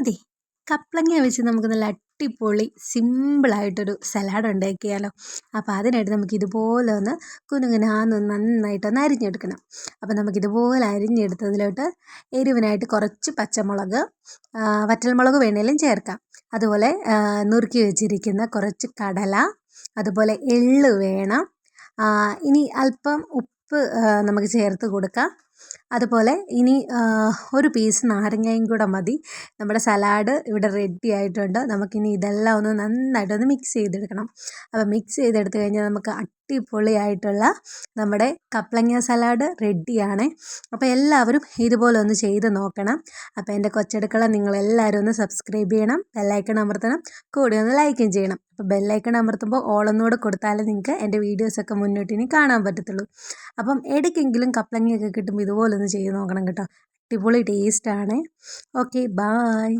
അതെ കപ്ലങ്ങ വെച്ച് നമുക്ക് നല്ല അടിപൊളി സിമ്പിളായിട്ടൊരു സലാഡ് ഉണ്ടാക്കിയാലോ. അപ്പോൾ അതിനായിട്ട് നമുക്ക് ഇതുപോലെ ഒന്ന് കുനുകുനാന്ന് നന്നായിട്ടൊന്ന് അരിഞ്ഞെടുക്കണം. അപ്പോൾ നമുക്കിതുപോലെ അരിഞ്ഞെടുത്തതിലോട്ട് എരിവിനായിട്ട് കുറച്ച് പച്ചമുളക് വറ്റൽമുളക് വേണേലും ചേർക്കാം. അതുപോലെ നുറുക്കി വെച്ചിരിക്കുന്ന കുറച്ച് കടല അതുപോലെ എള്ള് വേണം. ഇനി അല്പം ഉപ്പ് നമുക്ക് ചേർത്ത് കൊടുക്കാം. അതുപോലെ ഇനി ഒരു പീസ് നാരങ്ങയും കൂടെ മതി. നമ്മുടെ സലാഡ് ഇവിടെ റെഡി ആയിട്ടുണ്ട്. നമുക്കിനി ഇതെല്ലാം ഒന്ന് നന്നായിട്ടൊന്ന് മിക്സ് ചെയ്തെടുക്കണം. അപ്പോൾ മിക്സ് ചെയ്തെടുത്ത് കഴിഞ്ഞാൽ നമുക്ക് അടിപൊളിയായിട്ടുള്ള നമ്മുടെ കപ്ലങ്ങ സലാഡ് റെഡിയാണ് അപ്പോൾ എല്ലാവരും ഇതുപോലെ ഒന്ന് ചെയ്ത് നോക്കണം. അപ്പോൾ എന്റെ കൊച്ചടുക്കള നിങ്ങളെല്ലാവരും ഒന്ന് സബ്സ്ക്രൈബ് ചെയ്യണം ബെല്ലൈക്കൺ അമർത്തണം കൂടി ഒന്ന് ലൈക്കും ചെയ്യണം. അപ്പോൾ ബെല്ലൈക്കൺ അമർത്തുമ്പോൾ ഓളൊന്നുകൂടെ കൊടുത്താലേ നിങ്ങൾക്ക് എന്റെ വീഡിയോസൊക്കെ മുന്നോട്ടിനി കാണാൻ പറ്റത്തുള്ളൂ. അപ്പം ഇടയ്ക്കെങ്കിലും കപ്ലങ്ങയൊക്കെ കിട്ടുമ്പോൾ ഇതുപോലെ ഒന്ന് ചെയ്ത് നോക്കണം കേട്ടോ. അടിപൊളി ടേസ്റ്റാണ് ഓക്കെ ബായ്